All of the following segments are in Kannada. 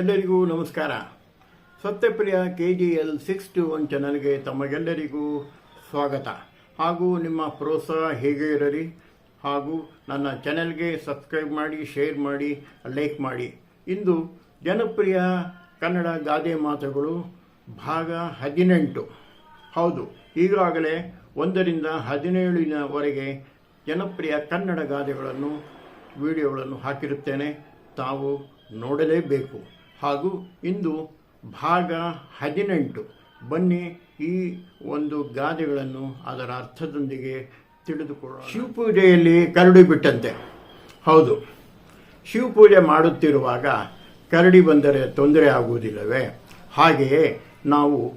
ಎಲ್ಲರಿಗೂ ನಮಸ್ಕಾರ. Satyapriya K G L six two one ಚಾನಲ್ಗೆ ತಮಗೆಲ್ಲರಿಗೂ ಸ್ವಾಗತ. ಹಾಗೂ ನಿಮ್ಮ ಪ್ರೋತ್ಸಾಹ ಹೇಗೆ ಇರಲಿ, ಹಾಗೂ ನನ್ನ ಚಾನೆಲ್ಗೆ ಸಬ್ಸ್ಕ್ರೈಬ್ ಮಾಡಿ, ಶೇರ್ ಮಾಡಿ, ಲೈಕ್ ಮಾಡಿ. ಇಂದು ಜನಪ್ರಿಯ ಕನ್ನಡ ಗಾದೆ ಮಾತುಗಳು ಭಾಗ ಹದಿನೆಂಟು. ಹೌದು, ಈಗಾಗಲೇ ಒಂದರಿಂದ ಹದಿನೇಳಿನವರೆಗೆ ಜನಪ್ರಿಯ ಕನ್ನಡ ಗಾದೆಗಳನ್ನು, ವಿಡಿಯೋಗಳನ್ನು ಹಾಕಿರುತ್ತೇನೆ. ತಾವು ನೋಡಲೇಬೇಕು. ಹಾಗೂ ಇಂದು ಭಾಗ ಹದಿನೆಂಟು. ಬನ್ನಿ ಈ ಒಂದು ಗಾದೆಗಳನ್ನು ಅದರ ಅರ್ಥದೊಂದಿಗೆ ತಿಳಿದುಕೊಳ್ಳೋಣ. ಶಿವಪೂಜೆಯಲ್ಲಿ ಕರಡಿ ಬಿಟ್ಟಂತೆ. ಹೌದು. ಶಿವಪೂಜೆ ಮಾಡುತ್ತಿರುವಾಗ ಕರಡಿ ಬಂದರೆ ತೊಂದರೆ ಆಗುವುದಿಲ್ಲವೇ? ಹಾಗೆಯೇ ನಾವು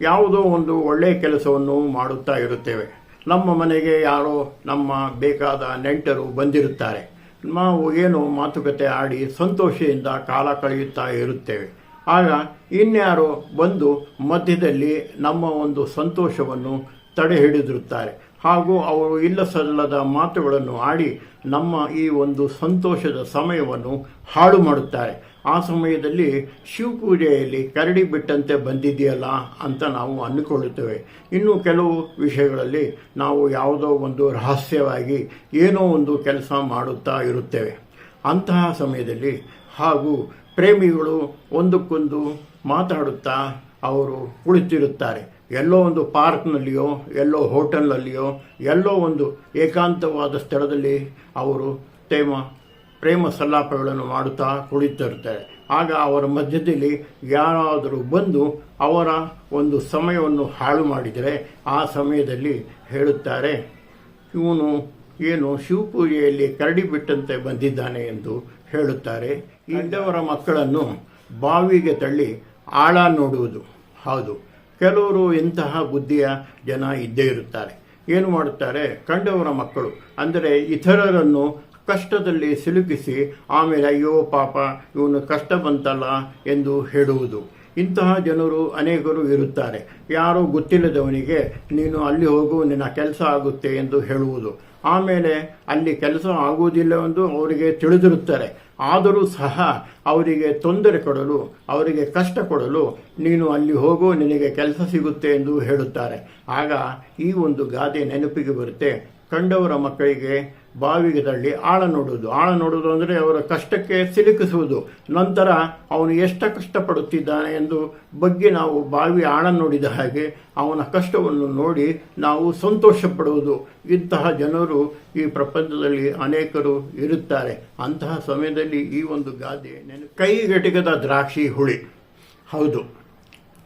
ಯಾವುದೋ ಒಂದು ಒಳ್ಳೆಯ ಕೆಲಸವನ್ನು ಮಾಡುತ್ತಾ ಇರುತ್ತೇವೆ. ನಮ್ಮ ಮನೆಗೆ ಯಾರೋ ನಮ್ಮ ಬೇಕಾದ ನೆಂಟರು ಬಂದಿರುತ್ತಾರೆ. ನಾವು ಏನು ಮಾತುಕತೆ ಆಡಿ ಸಂತೋಷದಿಂದ ಕಾಲ ಕಳೆಯುತ್ತಾ ಇರುತ್ತೇವೆ. ಆಗ ಇನ್ಯಾರೋ ಬಂದು ಮಧ್ಯದಲ್ಲಿ ನಮ್ಮ ಒಂದು ಸಂತೋಷವನ್ನು ತಡೆ ಹಿಡಿದಿರುತ್ತಾರೆ ಹಾಗೂ ಅವರು ಇಲ್ಲ ಸಲ್ಲದ ಮಾತುಗಳನ್ನು ಆಡಿ ನಮ್ಮ ಈ ಒಂದು ಸಂತೋಷದ ಸಮಯವನ್ನು ಹಾಳು ಮಾಡುತ್ತಾರೆ ಆ ಸಮಯದಲ್ಲಿ ಶಿವಪೂಜೆಯಲ್ಲಿ ಕರಡಿ ಬಿಟ್ಟಂತೆ ಬಂದಿದೆಯಲ್ಲ ಅಂತ ನಾವು ಅಂದುಕೊಳ್ಳುತ್ತೇವೆ. ಇನ್ನು ಕೆಲವು ವಿಷಯಗಳಲ್ಲಿ ನಾವು ಯಾವುದೋ ಒಂದು ರಹಸ್ಯವಾಗಿ ಏನೋ ಒಂದು ಕೆಲಸ ಮಾಡುತ್ತಾ ಇರುತ್ತೇವೆ. ಅಂತಹ ಸಮಯದಲ್ಲಿ ಹಾಗೂ ಪ್ರೇಮಿಗಳು ಒಂದಕ್ಕೊಂದು ಮಾತಾಡುತ್ತಾ ಅವರು ಕುಳಿತಿರುತ್ತಾರೆ. ಎಲ್ಲೋ ಒಂದು ಪಾರ್ಕ್ನಲ್ಲಿಯೋ, ಎಲ್ಲೋ ಹೋಟೆಲ್ನಲ್ಲಿಯೋ, ಎಲ್ಲೋ ಒಂದು ಏಕಾಂತವಾದ ಸ್ಥಳದಲ್ಲಿ ಅವರು ತೇಮ ಪ್ರೇಮ ಸಲ್ಲಾಪಗಳನ್ನು ಮಾಡುತ್ತಾ ಕುಳಿತಿರುತ್ತಾರೆ. ಆಗ ಅವರ ಮಧ್ಯದಲ್ಲಿ ಯಾರಾದರೂ ಬಂದು ಅವರ ಒಂದು ಸಮಯವನ್ನು ಹಾಳು ಮಾಡಿದರೆ ಆ ಸಮಯದಲ್ಲಿ ಹೇಳುತ್ತಾರೆ, ಇವನು ಏನು ಶಿವಪೂಜೆಯಲ್ಲಿ ಕರಡಿ ಬಿಟ್ಟಂತೆ ಬಂದಿದ್ದಾನೆ ಎಂದು ಹೇಳುತ್ತಾರೆ. ಇದ್ದವರ ಮಕ್ಕಳನ್ನು ಬಾವಿಗೆ ತಳ್ಳಿ ಆಳ ನೋಡುವುದು ಹೌದು. ಕೆಲವರು ಇಂತಹ ಬುದ್ಧಿಯ ಜನ ಇದ್ದೇ ಇರುತ್ತಾರೆ. ಏನು ಮಾಡುತ್ತಾರೆ? ಕಂಡವರ ಮಕ್ಕಳು, ಅಂದರೆ ಇತರರನ್ನು ಕಷ್ಟದಲ್ಲಿ ಸಿಲುಕಿಸಿ ಆಮೇಲೆ ಅಯ್ಯೋ ಪಾಪ, ಇವನು ಕಷ್ಟ ಬಂತಲ್ಲ ಎಂದು ಹೇಳುವುದು. ಇಂತಹ ಜನರು ಅನೇಕರು ಇರುತ್ತಾರೆ. ಯಾರೂ ಗೊತ್ತಿಲ್ಲದವನಿಗೆ, ನೀನು ಅಲ್ಲಿ ಹೋಗು, ನಿನ್ನ ಕೆಲಸ ಆಗುತ್ತೆ ಎಂದು ಹೇಳುವುದು. ಆಮೇಲೆ ಅಲ್ಲಿ ಕೆಲಸ ಆಗುವುದಿಲ್ಲವೆಂದು ಅವರಿಗೆ ತಿಳಿದಿರುತ್ತಾರೆ. ಆದರೂ ಸಹ ಅವರಿಗೆ ತೊಂದರೆ ಕೊಡಲು, ಅವರಿಗೆ ಕಷ್ಟ ಕೊಡಲು ನೀನು ಅಲ್ಲಿ ಹೋಗು, ನಿನಗೆ ಕೆಲಸ ಸಿಗುತ್ತೆ ಎಂದು ಹೇಳುತ್ತಾರೆ. ಆಗ ಈ ಒಂದು ಗಾದೆ ನೆನಪಿಗೆ ಬರುತ್ತೆ. ಕಂಡವರ ಮಕ್ಕಳಿಗೆ ಬಾವಿಗೆ ತಳ್ಳಿ ಆಳ ನೋಡುವುದು. ಆಳ ನೋಡುವುದು ಅಂದರೆ ಅವರ ಕಷ್ಟಕ್ಕೆ ಸಿಲುಕಿಸುವುದು. ನಂತರ ಅವನು ಎಷ್ಟು ಕಷ್ಟಪಡುತ್ತಿದ್ದಾನೆ ಎಂದು ಬಗ್ಗೆ ನಾವು ಬಾವಿ ಆಳ ನೋಡಿದ ಹಾಗೆ ಅವನ ಕಷ್ಟವನ್ನು ನೋಡಿ ನಾವು ಸಂತೋಷ ಪಡುವುದು ಇಂತಹ ಜನರು ಈ ಪ್ರಪಂಚದಲ್ಲಿ ಅನೇಕರು ಇರುತ್ತಾರೆ. ಅಂತಹ ಸಮಯದಲ್ಲಿ ಈ ಒಂದು ಗಾದೆ ನೆನ ಕೈಗೆಟಕದ ದ್ರಾಕ್ಷಿ ಹುಳಿ. ಹೌದು.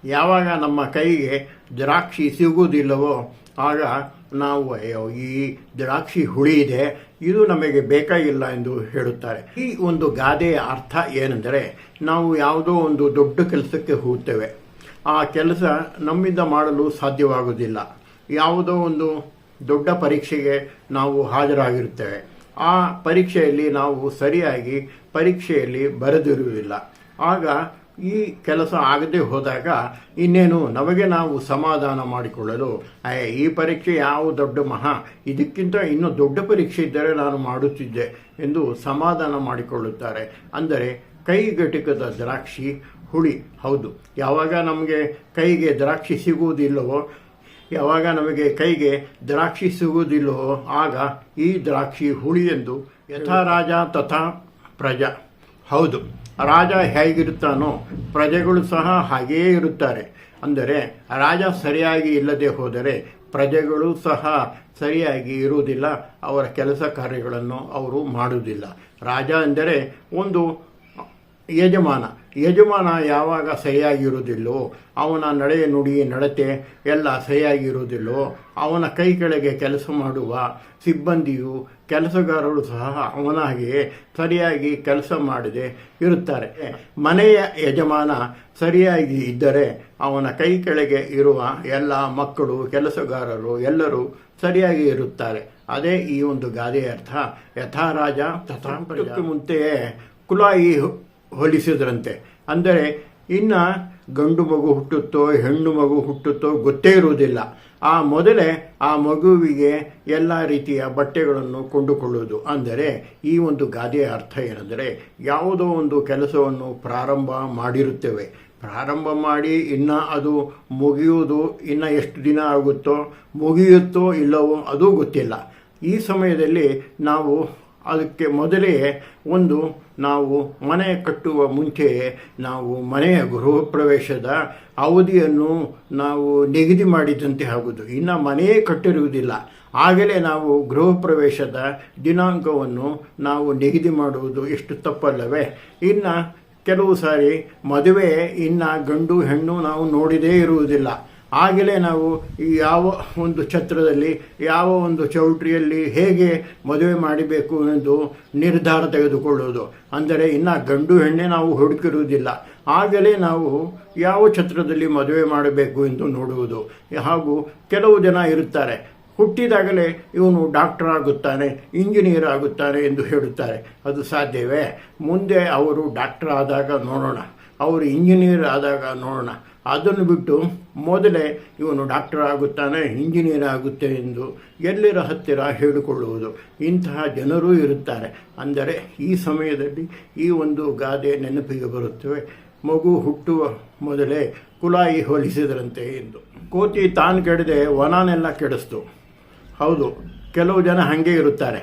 ಯಾವಾಗ ನಮ್ಮ ಕೈಗೆ ದ್ರಾಕ್ಷಿ ಸಿಗುವುದಿಲ್ಲವೋ ಆಗ ನಾವು, ಅಯ್ಯೋ, ಈ ದ್ರಾಕ್ಷಿ ಹುಳಿ ಇದೆ, ಇದು ನಮಗೆ ಬೇಕಾಗಿಲ್ಲ ಎಂದು ಹೇಳುತ್ತಾರೆ. ಈ ಒಂದು ಗಾದೆಯ ಅರ್ಥ ಏನೆಂದರೆ, ನಾವು ಯಾವುದೋ ಒಂದು ದೊಡ್ಡ ಕೆಲಸಕ್ಕೆ ಹೋಗುತ್ತೇವೆ ಆ ಕೆಲಸ ನಮ್ಮಿಂದ ಮಾಡಲು ಸಾಧ್ಯವಾಗುವುದಿಲ್ಲ. ಯಾವುದೋ ಒಂದು ದೊಡ್ಡ ಪರೀಕ್ಷೆಗೆ ನಾವು ಹಾಜರಾಗಿರುತ್ತೇವೆ. ಆ ಪರೀಕ್ಷೆಯಲ್ಲಿ ನಾವು ಸರಿಯಾಗಿ ಪರೀಕ್ಷೆಯಲ್ಲಿ ಬರೆದಿರುವುದಿಲ್ಲ. ಆಗ ಈ ಕೆಲಸ ಆಗದೆ ಹೋದಾಗ ಇನ್ನೇನು ನಮಗೆ ನಾವು ಸಮಾಧಾನ ಮಾಡಿಕೊಳ್ಳಲು ಈ ಪರೀಕ್ಷೆ ಯಾವ ದೊಡ್ಡ ಮಹಾ, ಇದಕ್ಕಿಂತ ಇನ್ನೂ ದೊಡ್ಡ ಪರೀಕ್ಷೆ ಇದ್ದರೆ ನಾನು ಮಾಡುತ್ತಿದ್ದೆ ಎಂದು ಸಮಾಧಾನ ಮಾಡಿಕೊಳ್ಳುತ್ತಾರೆ. ಅಂದರೆ ಕೈಗಟಿಕದ ದ್ರಾಕ್ಷಿ ಹುಳಿ, ಹೌದು. ಯಾವಾಗ ನಮಗೆ ಕೈಗೆ ದ್ರಾಕ್ಷಿ ಸಿಗುವುದಿಲ್ಲವೋ, ಯಾವಾಗ ನಮಗೆ ಕೈಗೆ ದ್ರಾಕ್ಷಿ ಸಿಗುವುದಿಲ್ಲವೋ, ಆಗ ಈ ದ್ರಾಕ್ಷಿ ಹುಳಿ ಎಂದು ಯಥಾ ರಾಜ ತಥಾ ಪ್ರಜಾ. ಹೌದು. ರಾಜ ಹೇಗಿರುತ್ತಾನೋ ಪ್ರಜೆಗಳು ಸಹ ಹಾಗೆಯೇ ಇರುತ್ತಾರೆ. ಅಂದರೆ ರಾಜ ಸರಿಯಾಗಿ ಇಲ್ಲದೆ ಹೋದರೆ ಪ್ರಜೆಗಳು ಸಹ ಸರಿಯಾಗಿ ಇರುವುದಿಲ್ಲ, ಅವರ ಕೆಲಸ ಕಾರ್ಯಗಳನ್ನು ಅವರು ಮಾಡುವುದಿಲ್ಲ. ರಾಜ ಅಂದರೆ ಒಂದು ಯಜಮಾನ. ಯಜಮಾನ ಯಾವಾಗ ಸರಿಯಾಗಿರುವುದಿಲ್ಲೋ, ಅವನ ನಡೆ ನುಡಿ ನಡತೆ, ಎಲ್ಲ ಸರಿಯಾಗಿರುವುದಿಲ್ಲೋ, ಅವನ ಕೈ ಕೆಳಗೆ ಕೆಲಸ ಮಾಡುವ ಸಿಬ್ಬಂದಿಯು ಕೆಲಸಗಾರರು ಸಹ ಅವನಾಗಿಯೇ ಸರಿಯಾಗಿ ಕೆಲಸ ಮಾಡದೆ ಇರುತ್ತಾರೆ. ಮನೆಯ ಯಜಮಾನ ಸರಿಯಾಗಿ ಇದ್ದರೆ, ಅವನ ಕೈ ಕೆಳಗೆ ಇರುವ ಎಲ್ಲ ಮಕ್ಕಳು, ಕೆಲಸಗಾರರು ಎಲ್ಲರೂ ಸರಿಯಾಗಿ ಇರುತ್ತಾರೆ. ಅದೇ ಈ ಒಂದು ಗಾದೆಯ ಅರ್ಥ. ಯಥಾ ರಾಜ ತಥಾ. ಮುಂತೆಯೇ ಕುಲಾಯಿ ಹೋಲಿಸಿದ್ರಂತೆ. ಅಂದರೆ, ಇನ್ನು ಗಂಡು ಮಗು ಹುಟ್ಟುತ್ತೋ, ಹೆಣ್ಣು ಮಗು ಹುಟ್ಟುತ್ತೋ ಗೊತ್ತೇ ಇರುವುದಿಲ್ಲ. ಆ ಮೊದಲೇ ಆ ಮಗುವಿಗೆ ಎಲ್ಲ ರೀತಿಯ ಬಟ್ಟೆಗಳನ್ನು ಕೊಂಡುಕೊಳ್ಳುವುದು. ಅಂದರೆ, ಈ ಒಂದು ಗಾದೆಯ ಅರ್ಥ ಏನೆಂದರೆ, ಯಾವುದೋ ಒಂದು ಕೆಲಸವನ್ನು ಪ್ರಾರಂಭ ಮಾಡಿರುತ್ತೇವೆ. ಪ್ರಾರಂಭ ಮಾಡಿ, ಇನ್ನು ಅದು ಮುಗಿಯುವುದು, ಇನ್ನು ಎಷ್ಟು ದಿನ ಆಗುತ್ತೋ, ಮುಗಿಯುತ್ತೋ ಇಲ್ಲವೋ ಅದೂ ಗೊತ್ತಿಲ್ಲ. ಈ ಸಮಯದಲ್ಲಿ ನಾವು ಅದಕ್ಕೆ ಮೊದಲೇ ಒಂದು ನಾವು ಮನೆ ಕಟ್ಟುವ ಮುಂಚೆ ನಾವು ಮನೆಯ ಗೃಹ ಪ್ರವೇಶದ ಅವಧಿಯನ್ನು ನಾವು ನಿಗದಿ ಮಾಡಿದಂತೆ ಆಗುವುದು. ಇನ್ನು ಮನೆಯೇ ಕಟ್ಟಿರುವುದಿಲ್ಲ. ಆಗಲೇ ನಾವು ಗೃಹ ಪ್ರವೇಶದ ದಿನಾಂಕವನ್ನು ನಾವು ನಿಗದಿ ಮಾಡುವುದು ಎಷ್ಟು ತಪ್ಪಲ್ಲವೇ? ಇನ್ನು ಕೆಲವು ಸಾರಿ ಮದುವೆ, ಇನ್ನು ಗಂಡು ಹೆಣ್ಣು ನಾವು ನೋಡಿದೇ ಇರುವುದಿಲ್ಲ. ಆಗಲೇ ನಾವು ಈ ಯಾವ ಒಂದು ಛತ್ರದಲ್ಲಿ, ಯಾವ ಒಂದು ಚೌಟ್ರಿಯಲ್ಲಿ ಹೇಗೆ ಮದುವೆ ಮಾಡಬೇಕು ಎಂದು ನಿರ್ಧಾರ ತೆಗೆದುಕೊಳ್ಳುವುದು. ಅಂದರೆ ಇನ್ನು ಗಂಡು ಹೆಣ್ಣೆ ನಾವು ಹುಡುಕಿರುವುದಿಲ್ಲ. ಆಗಲೇ ನಾವು ಯಾವ ಛತ್ರದಲ್ಲಿ ಮದುವೆ ಮಾಡಬೇಕು ಎಂದು ನೋಡುವುದು. ಹಾಗೂ ಕೆಲವು ಜನ ಇರುತ್ತಾರೆ. ಹುಟ್ಟಿದಾಗಲೇ ಇವನು ಡಾಕ್ಟರ್ ಆಗುತ್ತಾನೆ, ಇಂಜಿನಿಯರ್ ಆಗುತ್ತಾನೆ ಎಂದು ಹೇಳುತ್ತಾರೆ. ಅದು ಸಾಧ್ಯವೇ? ಮುಂದೆ ಅವರು ಡಾಕ್ಟರ್ ಆದಾಗ ನೋಡೋಣ. ಅವರು ಇಂಜಿನಿಯರ್ ಆದಾಗ ನೋಡೋಣ. ಅದನ್ನು ಬಿಟ್ಟು ಮೊದಲೇ ಇವನು ಡಾಕ್ಟರ್ ಆಗುತ್ತಾನೆ, ಇಂಜಿನಿಯರ್ ಆಗುತ್ತೆ ಎಂದು ಎಲ್ಲರ ಹತ್ತಿರ ಹೇಳಿಕೊಳ್ಳುವುದು. ಇಂತಹ ಜನರೂ ಇರುತ್ತಾರೆ. ಅಂದರೆ ಈ ಸಮಯದಲ್ಲಿ ಈ ಒಂದು ಗಾದೆ ನೆನಪಿಗೆ ಬರುತ್ತವೆ. ಮಗು ಹುಟ್ಟುವ ಮೊದಲೇ ಕುಲಾಯಿ ಹೋಲಿಸಿದರಂತೆ ಎಂದು. ಕೋತಿ ತಾನು ಕೆಡದೆ ವನನೆಲ್ಲ ಕೆಡಿಸ್ತು. ಹೌದು, ಕೆಲವು ಜನ ಹಾಗೆ ಇರುತ್ತಾರೆ.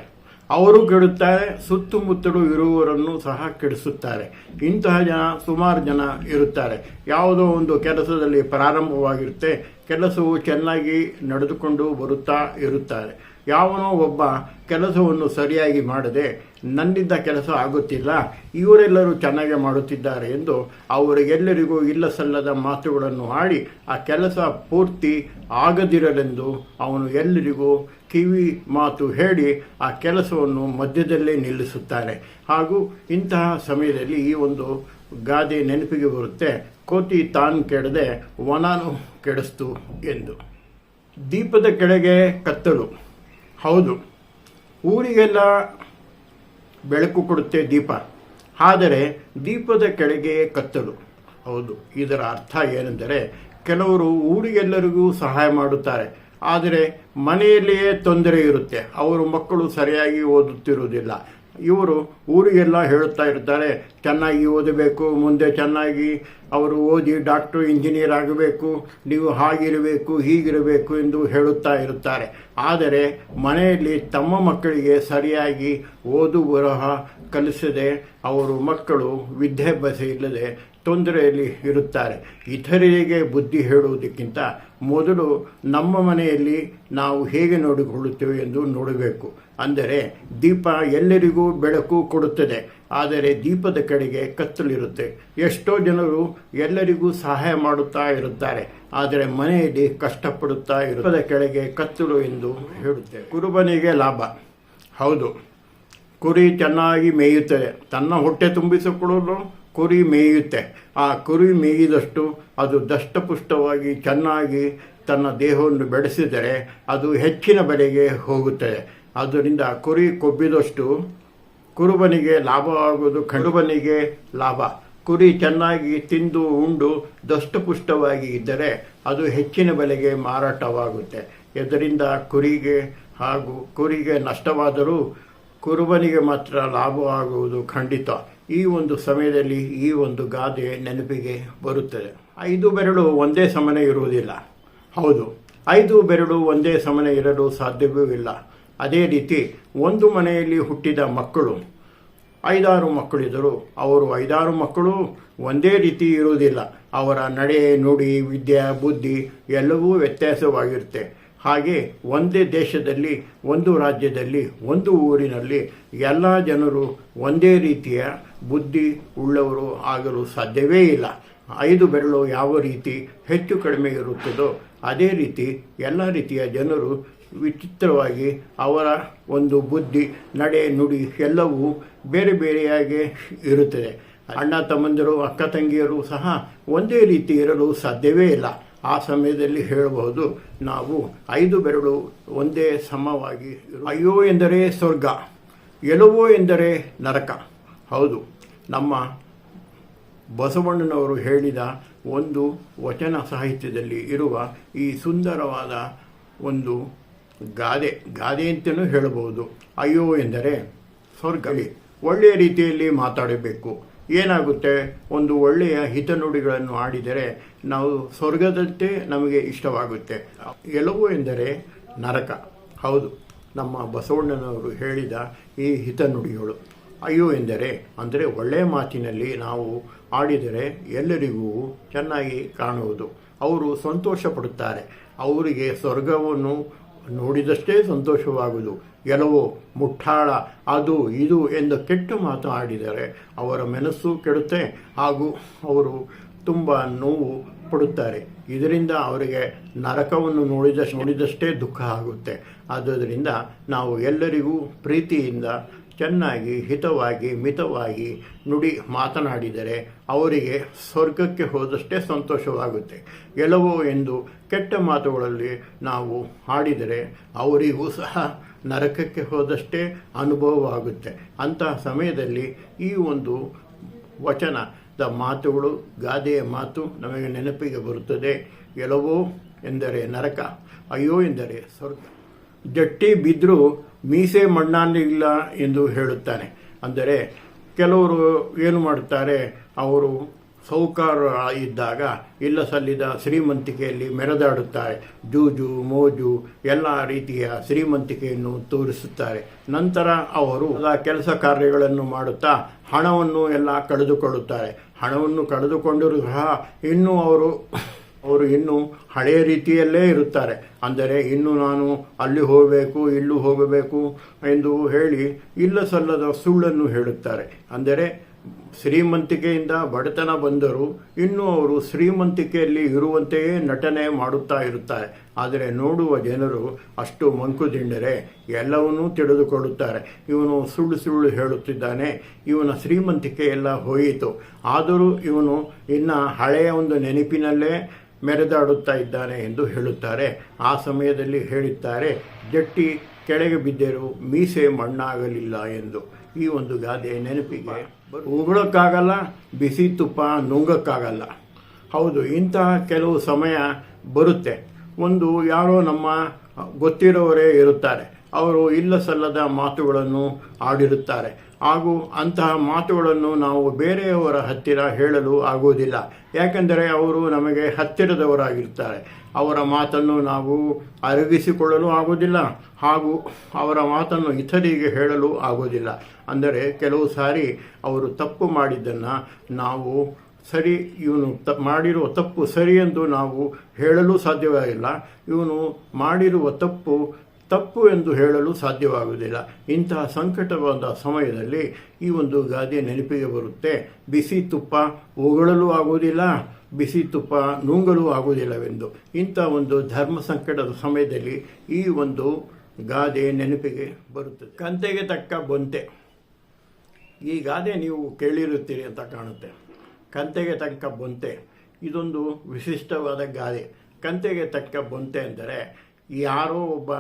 ಅವರು ಕೆಡುತ್ತಾರೆ, ಸುತ್ತಮುತ್ತಲು ಇರುವವರನ್ನು ಸಹ ಕೆಡಿಸುತ್ತಾರೆ. ಇಂತಹ ಜನ, ಸುಮಾರು ಜನ ಇರುತ್ತಾರೆ. ಯಾವುದೋ ಒಂದು ಕೆಲಸದಲ್ಲಿ ಪ್ರಾರಂಭವಾಗಿರುತ್ತೆ, ಕೆಲಸವು ಚೆನ್ನಾಗಿ ನಡೆದುಕೊಂಡು ಬರುತ್ತಾ ಇರುತ್ತಾರೆ. ಯಾವನೋ ಒಬ್ಬ ಕೆಲಸವನ್ನು ಸರಿಯಾಗಿ ಮಾಡದೆ ನನ್ನಿಂದ ಕೆಲಸ ಆಗುತ್ತಿಲ್ಲ, ಇವರೆಲ್ಲರೂ ಚೆನ್ನಾಗಿ ಮಾಡುತ್ತಿದ್ದಾರೆ ಎಂದು ಅವರಿಗೆಲ್ಲರಿಗೂ ಇಲ್ಲ ಸಲ್ಲದ ಮಾತುಗಳನ್ನು ಆಡಿ ಆ ಕೆಲಸ ಪೂರ್ತಿ ಆಗದಿರಲೆಂದು ಅವನು ಎಲ್ಲರಿಗೂ ಕಿವಿ ಮಾತು ಹೇಳಿ ಆ ಕೆಲಸವನ್ನು ಮಧ್ಯದಲ್ಲೇ ನಿಲ್ಲಿಸುತ್ತಾನೆ ಹಾಗೂ ಇಂತಹ ಸಮಯದಲ್ಲಿ ಈ ಒಂದು ಗಾದೆ ನೆನಪಿಗೆ ಬರುತ್ತೆ. ಕೋತಿ ತಾನು ಕೆಡದೆ ವನಾನು ಕೆಡಿಸ್ತು ಎಂದು. ದೀಪದ ಕೆಳಗೆ ಕತ್ತಲು. ಹೌದು. ಊರಿಗೆಲ್ಲ ಬೆಳಕು ಕೊಡುತ್ತೆ ದೀಪ. ಆದರೆ ದೀಪದ ಕೆಳಗೆ ಕತ್ತಲು. ಹೌದು. ಇದರ ಅರ್ಥ ಏನೆಂದರೆ ಕೆಲವರು ಊರಿಗೆಲ್ಲರಿಗೂ ಸಹಾಯ ಮಾಡುತ್ತಾರೆ. ಆದರೆ ಮನೆಯಲ್ಲಿಯೇ ತೊಂದರೆ ಇರುತ್ತೆ. ಅವರು ಮಕ್ಕಳು ಸರಿಯಾಗಿ ಓದುತ್ತಿರುವುದಿಲ್ಲ. ಇವರು ಊರಿಗೆಲ್ಲ ಹೇಳುತ್ತಾ ಇರ್ತಾರೆ ಚೆನ್ನಾಗಿ ಓದಬೇಕು, ಮುಂದೆ ಚೆನ್ನಾಗಿ ಅವರು ಓದಿ ಡಾಕ್ಟ್ರು, ಇಂಜಿನಿಯರ್ ಆಗಬೇಕು, ನೀವು ಹಾಗಿರಬೇಕು, ಹೀಗಿರಬೇಕು ಎಂದು ಹೇಳುತ್ತಾ ಇರುತ್ತಾರೆ. ಆದರೆ ಮನೆಯಲ್ಲಿ ತಮ್ಮ ಮಕ್ಕಳಿಗೆ ಸರಿಯಾಗಿ ಓದು ಬರಹ ಕಲಿಸದೆ ಅವರು ಮಕ್ಕಳು ವಿದ್ಯಾಭ್ಯಾಸ ಇಲ್ಲದೆ ತೊಂದರೆಯಲ್ಲಿ ಇರುತ್ತಾರೆ. ಇತರರಿಗೆ ಬುದ್ಧಿ ಹೇಳುವುದಕ್ಕಿಂತ ಮೊದಲು ನಮ್ಮ ಮನೆಯಲ್ಲಿ ನಾವು ಹೇಗೆ ನೋಡಿಕೊಳ್ಳುತ್ತೇವೆ ಎಂದು ನೋಡಬೇಕು. ಅಂದರೆ ದೀಪ ಎಲ್ಲರಿಗೂ ಬೆಳಕು ಕೊಡುತ್ತದೆ. ಆದರೆ ದೀಪದ ಕಡೆಗೆ ಕತ್ತಲಿರುತ್ತೆ. ಎಷ್ಟೋ ಜನರು ಎಲ್ಲರಿಗೂ ಸಹಾಯ ಮಾಡುತ್ತಾ ಇರುತ್ತಾರೆ. ಆದರೆ ಮನೆಯಲ್ಲಿ ಕಷ್ಟಪಡುತ್ತಾ ಇರುತ್ತದೆ ಕೆಳಗೆ ಕತ್ತಲು ಎಂದು ಹೇಳುತ್ತೆ. ಕುರುಬನಿಗೆ ಲಾಭ. ಹೌದು. ಕುರಿ ಚೆನ್ನಾಗಿ ಮೇಯುತ್ತದೆ. ತನ್ನ ಹೊಟ್ಟೆ ತುಂಬಿಸಿಕೊಳ್ಳಲು ಕುರಿ ಮೇಯುತ್ತೆ. ಆ ಕುರಿ ಮೇಯಿದಷ್ಟು ಅದು ದಷ್ಟಪುಷ್ಟವಾಗಿ ಚೆನ್ನಾಗಿ ತನ್ನ ದೇಹವನ್ನು ಬೆಳೆಸಿದರೆ ಅದು ಹೆಚ್ಚಿನ ಬೆಲೆಗೆ ಹೋಗುತ್ತದೆ. ಆದ್ದರಿಂದ ಕುರಿ ಕೊಬ್ಬಿದಷ್ಟು ಕುರುಬನಿಗೆ ಲಾಭ ಆಗುವುದು, ಕಡುಬನಿಗೆ ಲಾಭ. ಕುರಿ ಚೆನ್ನಾಗಿ ತಿಂದು ಉಂಡು ದಷ್ಟಪುಷ್ಟವಾಗಿ ಇದ್ದರೆ ಅದು ಹೆಚ್ಚಿನ ಬೆಲೆಗೆ ಮಾರಾಟವಾಗುತ್ತೆ. ಇದರಿಂದ ಕುರಿಗೆ ಹಾಗೂ ಕುರಿಗೆ ನಷ್ಟವಾದರೂ ಕುರುಬನಿಗೆ ಮಾತ್ರ ಲಾಭವಾಗುವುದು ಖಂಡಿತ. ಈ ಒಂದು ಸಮಯದಲ್ಲಿ ಈ ಒಂದು ಗಾದೆ ನೆನಪಿಗೆ ಬರುತ್ತದೆ. ಐದು ಬೆರಳು ಒಂದೇ ಸಮನೆ ಇರುವುದಿಲ್ಲ. ಹೌದು. ಐದು ಬೆರಳು ಒಂದೇ ಸಮನೆ ಇರಲು ಸಾಧ್ಯವೂ ಇಲ್ಲ. ಅದೇ ರೀತಿ ಒಂದು ಮನೆಯಲ್ಲಿ ಹುಟ್ಟಿದ ಮಕ್ಕಳು, ಐದಾರು ಮಕ್ಕಳಿದ್ದರು ಅವರು ಐದಾರು ಮಕ್ಕಳು ಒಂದೇ ರೀತಿ ಇರುವುದಿಲ್ಲ. ಅವರ ನಡೆ, ನುಡಿ, ವಿದ್ಯೆ, ಬುದ್ಧಿ ಎಲ್ಲವೂ ವ್ಯತ್ಯಾಸವಾಗಿರುತ್ತೆ. ಹಾಗೆ ಒಂದೇ ದೇಶದಲ್ಲಿ, ಒಂದು ರಾಜ್ಯದಲ್ಲಿ, ಒಂದು ಊರಿನಲ್ಲಿ ಎಲ್ಲ ಜನರು ಒಂದೇ ರೀತಿಯ ಬುದ್ಧಿ ಉಳ್ಳವರು ಆಗಲು ಸಾಧ್ಯವೇ ಇಲ್ಲ. ಐದು ಬೆರಳು ಯಾವ ರೀತಿ ಹೆಚ್ಚು ಕಡಿಮೆ ಇರುತ್ತದೋ ಅದೇ ರೀತಿ ಎಲ್ಲ ರೀತಿಯ ಜನರು ವಿಚಿತ್ರವಾಗಿ ಅವರ ಒಂದು ಬುದ್ಧಿ, ನಡೆ, ನುಡಿ ಎಲ್ಲವೂ ಬೇರೆ ಬೇರೆಯಾಗಿ ಇರುತ್ತದೆ. ಅಣ್ಣ ತಮ್ಮಂದಿರು, ಅಕ್ಕ ತಂಗಿಯರು ಸಹ ಒಂದೇ ರೀತಿ ಇರಲು ಸಾಧ್ಯವೇ ಇಲ್ಲ. ಆ ಸಮಯದಲ್ಲಿ ಹೇಳಬಹುದು, ನಾವು ಐದು ಬೆರಳು ಒಂದೇ ಸಮವಾಗಿ ಅಯ್ಯೋ ಎಂದರೆ ಸ್ವರ್ಗ ಎಲುವೋ ಎಂದರೆ ನರಕ. ಹೌದು, ನಮ್ಮ ಬಸವಣ್ಣನವರು ಹೇಳಿದ ಒಂದು ವಚನ ಸಾಹಿತ್ಯದಲ್ಲಿ ಇರುವ ಈ ಸುಂದರವಾದ ಒಂದು ಗಾದೆ ಗಾದೆ ಅಂತಲೂ ಹೇಳಬಹುದು. ಅಯ್ಯೋ ಎಂದರೆ ಸ್ವರ್ಗವೇ. ಒಳ್ಳೆಯ ರೀತಿಯಲ್ಲಿ ಮಾತಾಡಬೇಕು. ಏನಾಗುತ್ತೆ? ಒಂದು ಒಳ್ಳೆಯ ಹಿತನುಡಿಗಳನ್ನು ಆಡಿದರೆ ನಾವು ಸ್ವರ್ಗದಂತೆ ನಮಗೆ ಇಷ್ಟವಾಗುತ್ತೆ. ಎಲ್ಲವೂ ಎಂದರೆ ನರಕ. ಹೌದು, ನಮ್ಮ ಬಸವಣ್ಣನವರು ಹೇಳಿದ ಈ ಹಿತನುಡಿಗಳು. ಅಯ್ಯೋ ಎಂದರೆ, ಅಂದರೆ ಒಳ್ಳೆಯ ಮಾತಿನಲ್ಲಿ ನಾವು ಆಡಿದರೆ ಎಲ್ಲರಿಗೂ ಚೆನ್ನಾಗಿ ಕಾಣುವುದು. ಅವರು ಸಂತೋಷ ಪಡುತ್ತಾರೆ ಅವರಿಗೆ ಸ್ವರ್ಗವನ್ನು ನೋಡಿದಷ್ಟೇ ಸಂತೋಷವಾಗುವುದು. ಕೆಲವು ಮುಟ್ಟಾಳ, ಅದು, ಇದು ಎಂದು ಕೆಟ್ಟು ಮಾತನಾಡಿದರೆ ಅವರ ಮನಸ್ಸು ಕೆಡುತ್ತೆ ಹಾಗೂ ಅವರು ತುಂಬ ನೋವು ಪಡುತ್ತಾರೆ. ಇದರಿಂದ ಅವರಿಗೆ ನರಕವನ್ನು ನೋಡಿದಷ್ಟು, ನೋಡಿದಷ್ಟೇ ದುಃಖ ಆಗುತ್ತೆ. ಆದ್ದರಿಂದ ನಾವು ಎಲ್ಲರಿಗೂ ಪ್ರೀತಿಯಿಂದ ಚೆನ್ನಾಗಿ, ಹಿತವಾಗಿ, ಮಿತವಾಗಿ ನುಡಿ ಮಾತನಾಡಿದರೆ ಅವರಿಗೆ ಸ್ವರ್ಗಕ್ಕೆ ಹೋದಷ್ಟೇ ಸಂತೋಷವಾಗುತ್ತೆ. ಎಲ್ಲವೋ ಎಂದು ಕೆಟ್ಟ ಮಾತುಗಳಲ್ಲಿ ನಾವು ಆಡಿದರೆ ಅವರಿಗೂ ಸಹ ನರಕಕ್ಕೆ ಹೋದಷ್ಟೇ ಅನುಭವವಾಗುತ್ತೆ. ಅಂತಹ ಸಮಯದಲ್ಲಿ ಈ ಒಂದು ವಚನದ ಮಾತುಗಳು, ಗಾದೆಯ ಮಾತು ನಮಗೆ ನೆನಪಿಗೆ ಬರುತ್ತದೆ. ಎಲ್ಲವೋ ಎಂದರೆ ನರಕ, ಅಯ್ಯೋ ಎಂದರೆ ಸ್ವರ್ಗ. ಜಟ್ಟಿ ಬಿದ್ದರೂ ಮೀಸೆ ಮಣ್ಣಾನಿಲ್ಲ ಎಂದು ಹೇಳುತ್ತಾನೆ. ಅಂದರೆ ಕೆಲವರು ಏನು ಮಾಡುತ್ತಾರೆ, ಅವರು ಸೌಕಾರ ಇದ್ದಾಗ ಇಲ್ಲ ಸಲ್ಲಿದ ಶ್ರೀಮಂತಿಕೆಯಲ್ಲಿ ಮೆರೆದಾಡುತ್ತಾರೆ. ಜೂಜು, ಮೋಜು, ಎಲ್ಲ ರೀತಿಯ ಶ್ರೀಮಂತಿಕೆಯನ್ನು ತೋರಿಸುತ್ತಾರೆ. ನಂತರ ಅವರು ಕೆಲಸ ಕಾರ್ಯಗಳನ್ನು ಮಾಡುತ್ತಾ, ಹಣವನ್ನು ಎಲ್ಲ ಕಳೆದುಕೊಳ್ಳುತ್ತಾರೆ. ಹಣವನ್ನು ಕಳೆದುಕೊಂಡರೂ ಸಹ ಇನ್ನೂ ಅವರು ಅವರು ಇನ್ನೂ ಹಳೆಯ ರೀತಿಯಲ್ಲೇ ಇರುತ್ತಾರೆ. ಅಂದರೆ ಇನ್ನು ನಾನು ಅಲ್ಲಿ ಹೋಗಬೇಕು, ಇಲ್ಲೂ ಹೋಗಬೇಕು ಎಂದು ಹೇಳಿ ಇಲ್ಲ ಸಲ್ಲದ ಸುಳ್ಳನ್ನು ಹೇಳುತ್ತಾರೆ. ಅಂದರೆ ಶ್ರೀಮಂತಿಕೆಯಿಂದ ಬಡತನ ಬಂದರೂ ಇನ್ನೂ ಅವರು ಶ್ರೀಮಂತಿಕೆಯಲ್ಲಿ ಇರುವಂತೆಯೇ ನಟನೆ ಮಾಡುತ್ತಾ ಇರುತ್ತಾರೆ. ಆದರೆ ನೋಡುವ ಜನರು ಅಷ್ಟು ಮಂಕುದಿಂಡರೆ ಎಲ್ಲವನ್ನೂ ತಿಳಿದುಕೊಳ್ಳುತ್ತಾರೆ. ಇವನು ಸುಳ್ಳು ಸುಳ್ಳು ಹೇಳುತ್ತಿದ್ದಾನೆ, ಇವನ ಶ್ರೀಮಂತಿಕೆ ಎಲ್ಲ ಹೋಯಿತು. ಆದರೂ ಇವನು ಇನ್ನು ಹಳೆಯ ಒಂದು ನೆನಪಿನಲ್ಲೇ ಮೆರೆದಾಡುತ್ತಾ ಇದ್ದಾನೆ ಎಂದು ಹೇಳುತ್ತಾರೆ. ಆ ಸಮಯದಲ್ಲಿ ಹೇಳುತ್ತಾರೆ ಜಟ್ಟಿ ಕೆಳಗೆ ಬಿದ್ದರೂ ಮೀಸೆ ಮಣ್ಣಾಗಲಿಲ್ಲ ಎಂದು. ಈ ಒಂದು ಗಾದೆ ನೆನಪಿಗೆ ಉಗುಳಕ್ಕಾಗಲ್ಲ, ಬಿಸಿ ತುಪ್ಪ ನುಂಗಕ್ಕಾಗಲ್ಲ. ಹೌದು ಇಂತಹ ಕೆಲವು ಸಮಯ ಬರುತ್ತೆ. ಒಂದು ಯಾರೋ ನಮ್ಮ ಗೊತ್ತಿರೋರೇ ಇರುತ್ತಾರೆ. ಅವರು ಇಲ್ಲ ಸಲ್ಲದ ಮಾತುಗಳನ್ನು ಆಡಿರುತ್ತಾರೆ. ಹಾಗೂ ಅಂತಹ ಮಾತುಗಳನ್ನು ನಾವು ಬೇರೆಯವರ ಹತ್ತಿರ ಹೇಳಲು ಆಗುವುದಿಲ್ಲ. ಯಾಕೆಂದರೆ ಅವರು ನಮಗೆ ಹತ್ತಿರದವರಾಗಿರ್ತಾರೆ ಅವರ ಮಾತನ್ನು ನಾವು ಅರಗಿಸಿಕೊಳ್ಳಲು ಆಗುವುದಿಲ್ಲ ಹಾಗೂ ಅವರ ಮಾತನ್ನು ಇತರಿಗೆ ಹೇಳಲು ಆಗುವುದಿಲ್ಲ. ಅಂದರೆ ಕೆಲವು ಸಾರಿ ಅವರು ತಪ್ಪು ಮಾಡಿದ್ದನ್ನು ನಾವು ಸರಿ, ಇವನು ತ, ಮಾಡಿರುವ ತಪ್ಪು ಸರಿ ಎಂದು ನಾವು ಹೇಳಲು ಸಾಧ್ಯವಾಗಿಲ್ಲ ಇವನು ಮಾಡಿರುವ ತಪ್ಪು ತಪ್ಪು ಎಂದು ಹೇಳಲು ಸಾಧ್ಯವಾಗುವುದಿಲ್ಲ. ಇಂತಹ ಸಂಕಟವಾದ ಸಮಯದಲ್ಲಿ ಈ ಒಂದು ಗಾದೆ ನೆನಪಿಗೆ ಬರುತ್ತೆ. ಬಿಸಿ ತುಪ್ಪ ಉಗಳಲು ಆಗುವುದಿಲ್ಲ, ಬಿಸಿ ತುಪ್ಪ ನುಂಗಲು ಆಗುವುದಿಲ್ಲವೆಂದು. ಇಂಥ ಒಂದು ಧರ್ಮ ಸಂಕಟದ ಸಮಯದಲ್ಲಿ ಈ ಒಂದು ಗಾದೆ ನೆನಪಿಗೆ ಬರುತ್ತದೆ. ಕಂತೆಗೆ ತಕ್ಕ ಬೊಂತೆ. ಈ ಗಾದೆ ನೀವು ಕೇಳಿರುತ್ತೀರಿ ಅಂತ ಕಾಣುತ್ತೆ. ಕಂತೆಗೆ ತಕ್ಕ ಬೊಂತೆ. ಇದೊಂದು ವಿಶಿಷ್ಟವಾದ ಗಾದೆ. ಕಂತೆಗೆ ತಕ್ಕ ಬೊಂತೆ ಅಂದರೆ ಯಾರೋ ಒಬ್ಬ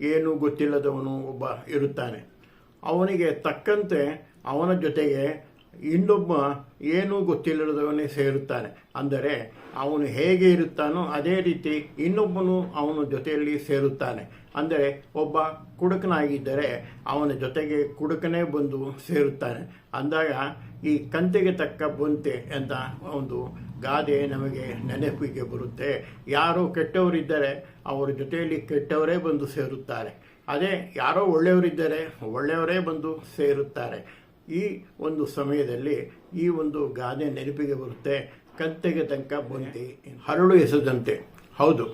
ಏನು ಗೊತ್ತಿಲ್ಲದವನು ಒಬ್ಬ ಇರುತ್ತಾನೆ. ಅವನಿಗೆ ತಕ್ಕಂತೆ ಅವನ ಜೊತೆಗೆ ಇನ್ನೊಬ್ಬ ಏನೂ ಗೊತ್ತಿಲ್ಲದವನೇ ಸೇರುತ್ತಾನೆ. ಅಂದರೆ ಅವನು ಹೇಗೆ ಇರುತ್ತಾನೋ ಅದೇ ರೀತಿ ಇನ್ನೊಬ್ಬನು ಅವನ ಜೊತೆಯಲ್ಲಿ ಸೇರುತ್ತಾನೆ. ಅಂದರೆ ಒಬ್ಬ ಕುಡುಕನಾಗಿದ್ದರೆ ಅವನ ಜೊತೆಗೆ ಕುಡುಕನೇ ಬಂದು ಸೇರುತ್ತಾನೆ. ಅಂದಾಗ ಈ ಕಂತೆಗೆ ತಕ್ಕ ಬಂತೆ ಅಂತ ಒಂದು ಗಾದೆ ನಮಗೆ ನೆನಪಿಗೆ ಬರುತ್ತೆ. ಯಾರೋ ಕೆಟ್ಟವರಿದ್ದರೆ ಅವರ ಜೊತೆಯಲ್ಲಿ ಕೆಟ್ಟವರೇ ಬಂದು ಸೇರುತ್ತಾರೆ. ಅದೇ ಯಾರೋ ಒಳ್ಳೆಯವರಿದ್ದರೆ ಒಳ್ಳೆಯವರೇ ಬಂದು ಸೇರುತ್ತಾರೆ. ಈ ಒಂದು ಸಮಯದಲ್ಲಿ ಈ ಒಂದು ಗಾದೆ ನೆನಪಿಗೆ ಬರುತ್ತೆ. ಕಂತೆಗೆ ತನಕ ಬಂತಿ. ಹರಳು ಎಸೆದಂತೆ. ಹೌದು.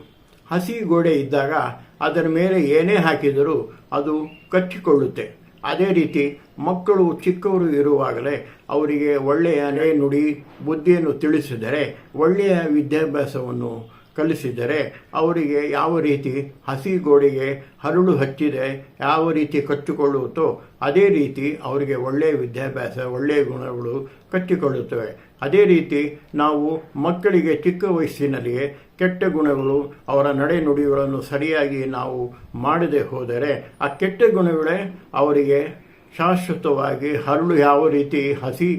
ಹಸಿ ಗೋಡೆ ಇದ್ದಾಗ ಅದರ ಮೇಲೆ ಏನೇ ಹಾಕಿದರೂ ಅದು ಕಚ್ಚಿಕೊಳ್ಳುತ್ತೆ. ಅದೇ ರೀತಿ ಮಕ್ಕಳು ಚಿಕ್ಕವರು ಇರುವಾಗಲೇ ಅವರಿಗೆ ಒಳ್ಳೆಯ ನಡೆ ಬುದ್ಧಿಯನ್ನು ತಿಳಿಸಿದರೆ, ಒಳ್ಳೆಯ ವಿದ್ಯಾಭ್ಯಾಸವನ್ನು ಕಲಿಸಿದರೆ ಅವರಿಗೆ ಯಾವ ರೀತಿ ಹಸಿ ಗೋಡೆಗೆ ಹರಳು ಹಚ್ಚಿದೆ, ಯಾವ ರೀತಿ ಕಚ್ಚಿಕೊಳ್ಳುತ್ತೋ ಅದೇ ರೀತಿ ಅವರಿಗೆ ಒಳ್ಳೆಯ ವಿದ್ಯಾಭ್ಯಾಸ, ಒಳ್ಳೆಯ ಗುಣಗಳು ಕಟ್ಟಿಕೊಳ್ಳುತ್ತವೆ ಅದೇ ರೀತಿ ನಾವು ಮಕ್ಕಳಿಗೆ ಚಿಕ್ಕ ವಯಸ್ಸಿನಲ್ಲಿಯೇ ಕೆಟ್ಟ ಗುಣಗಳು, ಅವರ ನಡೆ ನುಡಿಗಳನ್ನು ಸರಿಯಾಗಿ ನಾವು ಮಾಡದೆ ಹೋದರೆ ಆ ಕೆಟ್ಟ ಗುಣಗಳೇ ಅವರಿಗೆ ಶಾಶ್ವತವಾಗಿ ಹರಳು ಯಾವ ರೀತಿ ಹಸಿ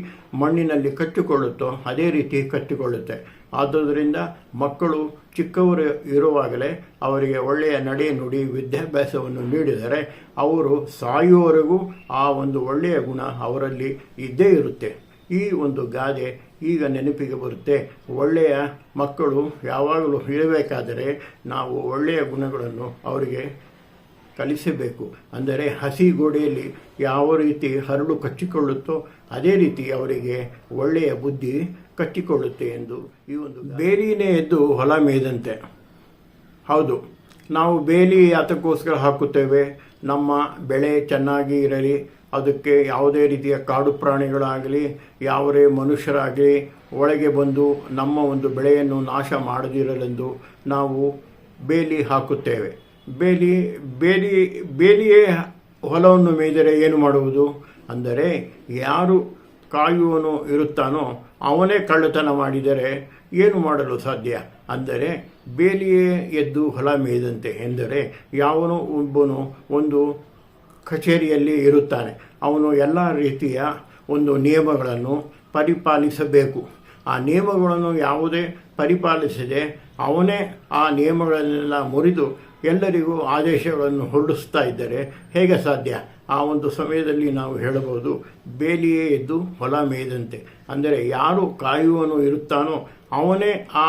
ಮಣ್ಣಿನಲ್ಲಿ ಕಚ್ಚಿಕೊಳ್ಳುತ್ತೋ ಅದೇ ರೀತಿ ಕಚ್ಚಿಕೊಳ್ಳುತ್ತೆ. ಆದ್ದರಿಂದ ಮಕ್ಕಳು ಚಿಕ್ಕವರು ಇರುವಾಗಲೇ ಅವರಿಗೆ ಒಳ್ಳೆಯ ನಡೆ ನುಡಿ ವಿದ್ಯಾಭ್ಯಾಸವನ್ನು ನೀಡಿದರೆ ಅವರು ಸಾಯುವವರೆಗೂ ಆ ಒಂದು ಒಳ್ಳೆಯ ಗುಣ ಅವರಲ್ಲಿ ಇದ್ದೇ ಇರುತ್ತೆ. ಈ ಒಂದು ಗಾದೆ ಈಗ ನೆನಪಿಗೆ ಬರುತ್ತೆ. ಒಳ್ಳೆಯ ಮಕ್ಕಳು ಯಾವಾಗಲೂ ಹೇಳಬೇಕಾದರೆ ನಾವು ಒಳ್ಳೆಯ ಗುಣಗಳನ್ನು ಅವರಿಗೆ ಕಲಿಸಬೇಕು. ಅಂದರೆ ಹಸಿ ಗೋಡೆಯಲ್ಲಿ ಯಾವ ರೀತಿ ಹರಳು ಕಚ್ಚಿಕೊಳ್ಳುತ್ತೋ ಅದೇ ರೀತಿ ಅವರಿಗೆ ಒಳ್ಳೆಯ ಬುದ್ಧಿ ಕಚ್ಚಿಕೊಳ್ಳುತ್ತೆ ಎಂದು ಈ ಒಂದು ಬೇಲಿನೇ ಎದ್ದು ಹೊಲ ಮೇದಂತೆ. ಹೌದು, ನಾವು ಬೇಲಿ ಯಾತಕ್ಕೋಸ್ಕರ ಹಾಕುತ್ತೇವೆ. ನಮ್ಮ ಬೆಳೆ ಚೆನ್ನಾಗಿ ಇರಲಿ. ಅದಕ್ಕೆ ಯಾವುದೇ ರೀತಿಯ ಕಾಡು ಪ್ರಾಣಿಗಳಾಗಲಿ, ಯಾವುದೇ ಮನುಷ್ಯರಾಗಲಿ ಒಳಗೆ ಬಂದು ನಮ್ಮ ಒಂದು ಬೆಳೆಯನ್ನು ನಾಶ ಮಾಡದಿರಲೆಂದು ನಾವು ಬೇಲಿ ಹಾಕುತ್ತೇವೆ. ಬೇಲಿ ಬೇಲಿ, ಬೇಲಿಯೇ ಹೊಲವನ್ನು ಮೇಯ್ದರೆ ಏನು ಮಾಡುವುದು? ಅಂದರೆ ಯಾರು ಕಾಯುವನು ಇರುತ್ತಾನೋ ಅವನೇ ಕಳ್ಳತನ ಮಾಡಿದರೆ ಏನು ಮಾಡಲು ಸಾಧ್ಯ? ಅಂದರೆ ಬೇಲಿಯೇ ಎದ್ದು ಹೊಲ ಮೇಯ್ದಂತೆ ಎಂದರೆ ಯಾವನು ಒಬ್ಬನು ಒಂದು ಕಚೇರಿಯಲ್ಲಿ ಇರುತ್ತಾನೆ ಅವನು ಎಲ್ಲ ರೀತಿಯ ಒಂದು ನಿಯಮಗಳನ್ನು ಪರಿಪಾಲಿಸಬೇಕು. ಆ ನಿಯಮಗಳನ್ನು ಯಾವುದೇ ಪರಿಪಾಲಿಸದೆ ಅವನೇ ಆ ನಿಯಮಗಳನ್ನೆಲ್ಲ ಮುರಿದು ಎಲ್ಲರಿಗೂ ಆದೇಶಗಳನ್ನು ಹೊರಡಿಸ್ತಾ ಇದ್ದರೆ ಹೇಗೆ ಸಾಧ್ಯ? ಆ ಒಂದು ಸಮಯದಲ್ಲಿ ನಾವು ಹೇಳಬಹುದು, ಬೇಲಿಯೇ ಎದ್ದು ಹೊಲ ಮೇಯ್ದಂತೆ ಅಂದರೆ ಯಾರು ಕಾಯುವನು ಇರುತ್ತಾನೋ ಅವನೇ ಆ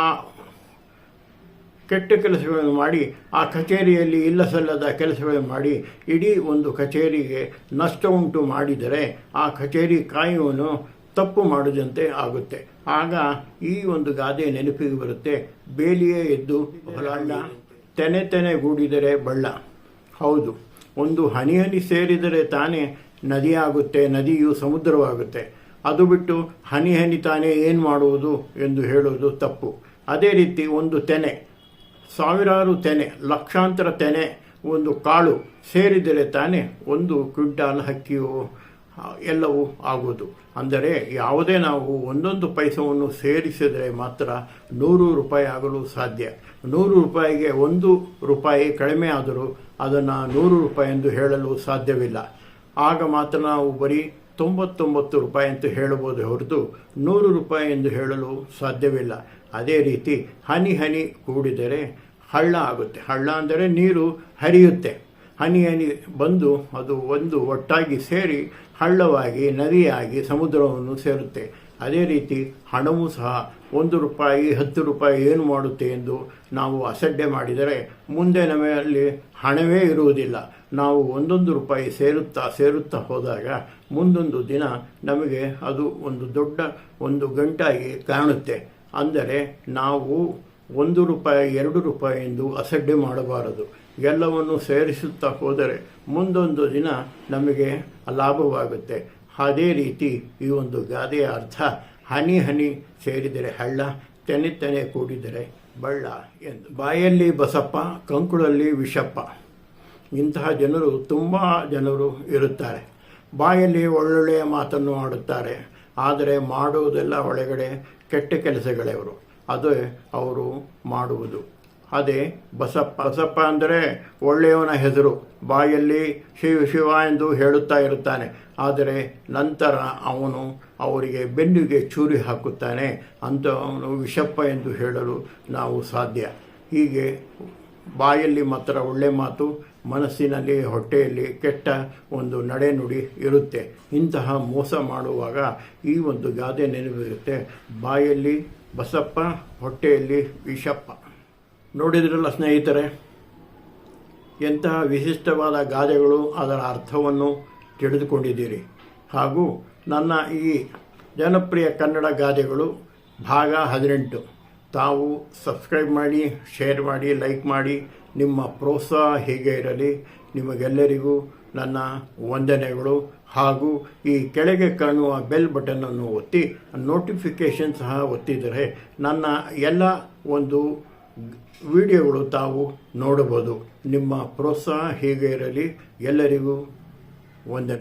ಕೆಟ್ಟ ಕೆಲಸಗಳನ್ನು ಮಾಡಿ, ಆ ಕಚೇರಿಯಲ್ಲಿ ಇಲ್ಲ ಸಲ್ಲದ ಕೆಲಸಗಳನ್ನು ಮಾಡಿ, ಇಡೀ ಒಂದು ಕಚೇರಿಗೆ ನಷ್ಟ ಉಂಟು ಮಾಡಿದರೆ ಆ ಕಚೇರಿ ಕಾಯುವನು ತಪ್ಪು ಮಾಡಿದಂತೆ ಆಗುತ್ತೆ. ಆಗ ಈ ಒಂದು ಗಾದೆ ನೆನಪಿಗೆ ಬರುತ್ತೆ. ಬೇಲಿಯೇ ಎದ್ದು ಹೊಲಾಳ್ಳ ತೆನೆ ತೆನೆ ಗೂಡಿದರೆ ಬಳ್ಳ. ಹೌದು, ಒಂದು ಹನಿ ಹನಿ ಸೇರಿದರೆ ತಾನೇ ನದಿಯಾಗುತ್ತೆ, ನದಿಯು ಸಮುದ್ರವಾಗುತ್ತೆ. ಅದು ಬಿಟ್ಟು ಹನಿ ಹನಿ ತಾನೇ ಏನು ಮಾಡುವುದು ಎಂದು ಹೇಳುವುದು ತಪ್ಪು. ಅದೇ ರೀತಿ ಒಂದು ತೆನೆ ಸಾವಿರಾರು ತೆನೆ, ಲಕ್ಷಾಂತರ ತೆನೆ, ಒಂದು ಕಾಳು ಸೇರಿದರೆ ತಾನೇ ಒಂದು ಕ್ವಿಂಟಾಲ್ ಹಕ್ಕಿಯು ಎಲ್ಲವೂ ಆಗುವುದು ಅಂದರೆ ಯಾವುದೇ ನಾವು ಒಂದೊಂದು ಪೈಸವನ್ನು ಸೇರಿಸಿದರೆ ಮಾತ್ರ ನೂರು ರೂಪಾಯಿ ಆಗಲು ಸಾಧ್ಯ. ನೂರು ರೂಪಾಯಿಗೆ ಒಂದು ರೂಪಾಯಿ ಕಡಿಮೆ ಆದರೂ ಅದನ್ನು ನೂರು ರೂಪಾಯಿ ಎಂದು ಹೇಳಲು ಸಾಧ್ಯವಿಲ್ಲ. ಆಗ ಮಾತ್ರ ನಾವು ಬರೀ ತೊಂಬತ್ತೊಂಬತ್ತು ರೂಪಾಯಿ ಅಂತ ಹೇಳಬಹುದು ಹೊರತು ನೂರು ರೂಪಾಯಿ ಎಂದು ಹೇಳಲು ಸಾಧ್ಯವಿಲ್ಲ. ಅದೇ ರೀತಿ ಹನಿ ಹನಿ ಕೂಡಿದರೆ ಹಳ್ಳ ಆಗುತ್ತೆ. ಹಳ್ಳ ಅಂದರೆ ನೀರು ಹರಿಯುತ್ತೆ. ಹನಿ ಹನಿ ಬಂದು ಅದು ಒಂದು ಒಟ್ಟಾಗಿ ಸೇರಿ ಹಳ್ಳವಾಗಿ, ನದಿಯಾಗಿ ಸಮುದ್ರವನ್ನು ಸೇರುತ್ತೆ. ಅದೇ ರೀತಿ ಹಣವೂ ಸಹ ಒಂದು ರೂಪಾಯಿ, ಹತ್ತು ರೂಪಾಯಿ ಏನು ಮಾಡುತ್ತೆ ಎಂದು ನಾವು ಅಸಡ್ಡೆ ಮಾಡಿದರೆ ಮುಂದೆ ನಮ್ಮಲ್ಲಿ ಹಣವೇ ಇರುವುದಿಲ್ಲ. ನಾವು ಒಂದೊಂದು ರೂಪಾಯಿ ಸೇರುತ್ತಾ ಸೇರುತ್ತಾ ಹೋದಾಗ ಮುಂದೊಂದು ದಿನ ನಮಗೆ ಅದು ಒಂದು ದೊಡ್ಡ ಒಂದು ಗಂಟಾಗಿ ಕಾಣುತ್ತೆ. ಅಂದರೆ ನಾವು ಒಂದು ರೂಪಾಯಿ, ಎರಡು ರೂಪಾಯಿ ಎಂದು ಅಸಡ್ಡೆ ಮಾಡಬಾರದು. ಎಲ್ಲವನ್ನು ಸೇರಿಸುತ್ತಾ ಹೋದರೆ ಮುಂದೊಂದು ದಿನ ನಮಗೆ ಲಾಭವಾಗುತ್ತೆ. ಅದೇ ರೀತಿ ಈ ಒಂದು ಗಾದೆಯ ಅರ್ಥ, ಹನಿ ಹನಿ ಸೇರಿದರೆ ಹಳ್ಳ, ತೆನೆ ತೆನೆ ಕೂಡಿದರೆ ಬಳ್ಳ ಎಂದು. ಬಾಯಲ್ಲಿ ಬಸಪ್ಪ, ಕಂಕುಳಲ್ಲಿ ವಿಷಪ್ಪ. ಇಂತಹ ಜನರು ತುಂಬ ಜನರು ಇರುತ್ತಾರೆ. ಬಾಯಲ್ಲಿ ಒಳ್ಳೊಳ್ಳೆಯ ಮಾತನ್ನು ಆಡುತ್ತಾರೆ. ಆದರೆ ಮಾಡುವುದೆಲ್ಲ ಒಳಗಡೆ ಕೆಟ್ಟ ಕೆಲಸಗಳೇ ಅವರು ಅದೇ ಅವರು ಮಾಡುವುದು. ಅದೇ ಬಸಪ್ಪ ಬಸಪ್ಪ ಅಂದರೆ ಒಳ್ಳೆಯವನ ಹೆಸರು. ಬಾಯಲ್ಲಿ ಶಿವ ಶಿವ ಎಂದು ಹೇಳುತ್ತಾ ಇರುತ್ತಾನೆ. ಆದರೆ ನಂತರ ಅವನು ಅವರಿಗೆ ಬೆನ್ನಿಗೆ ಚೂರಿ ಹಾಕುತ್ತಾನೆ. ಅಂತ ಅವನು ವಿಷಪ್ಪ ಎಂದು ಹೇಳಲು ನಾವು ಸಾಧ್ಯ. ಹೀಗೆ ಬಾಯಲ್ಲಿ ಮಾತ್ರ ಒಳ್ಳೆ ಮಾತು ಮನಸ್ಸಿನಲ್ಲಿ ಹೊಟ್ಟೆಯಲ್ಲಿ ಕೆಟ್ಟ ಒಂದು ನಡೆನುಡಿ ಇರುತ್ತೆ. ಇಂತಹ ಮೋಸ ಮಾಡುವಾಗ ಈ ಒಂದು ಗಾದೆ ನೆನಪಿರುತ್ತೆ. ಬಾಯಲ್ಲಿ ಬಸಪ್ಪ, ಹೊಟ್ಟೆಯಲ್ಲಿ ವಿಷಪ್ಪ. ನೋಡಿದ್ರಲ್ಲ ಸ್ನೇಹಿತರೆ, ಎಂತಹ ವಿಶಿಷ್ಟವಾದ ಗಾದೆಗಳು ಅದರ ಅರ್ಥವನ್ನು ತಿಳಿದುಕೊಂಡಿದ್ದೀರಿ. ಹಾಗೂ ನನ್ನ ಈ ಜನಪ್ರಿಯ ಕನ್ನಡ ಗಾದೆಗಳು ಭಾಗ ಹದಿನೆಂಟು. ತಾವು ಸಬ್ಸ್ಕ್ರೈಬ್ ಮಾಡಿ, ಶೇರ್ ಮಾಡಿ, ಲೈಕ್ ಮಾಡಿ ನಿಮ್ಮ ಪ್ರೋತ್ಸಾಹ ಹೀಗೆ ಇರಲಿ, ನಿಮಗೆಲ್ಲರಿಗೂ ನನ್ನ ವಂದನೆಗಳು. ಹಾಗೂ ಈ ಕೆಳಗೆ ಕಾಣುವ ಬೆಲ್ ಬಟನನ್ನು ಒತ್ತಿ ನೋಟಿಫಿಕೇಷನ್ ಸಹ ಒತ್ತಿದರೆ ನನ್ನ ಎಲ್ಲ ಒಂದು ವಿಡಿಯೋಗಳು ತಾವು ನೋಡಬಹುದು. ನಿಮ್ಮ ಪ್ರೋತ್ಸಾಹ ಹೀಗೆ ಇರಲಿ, ಎಲ್ಲರಿಗೂ ವಂದನೆ.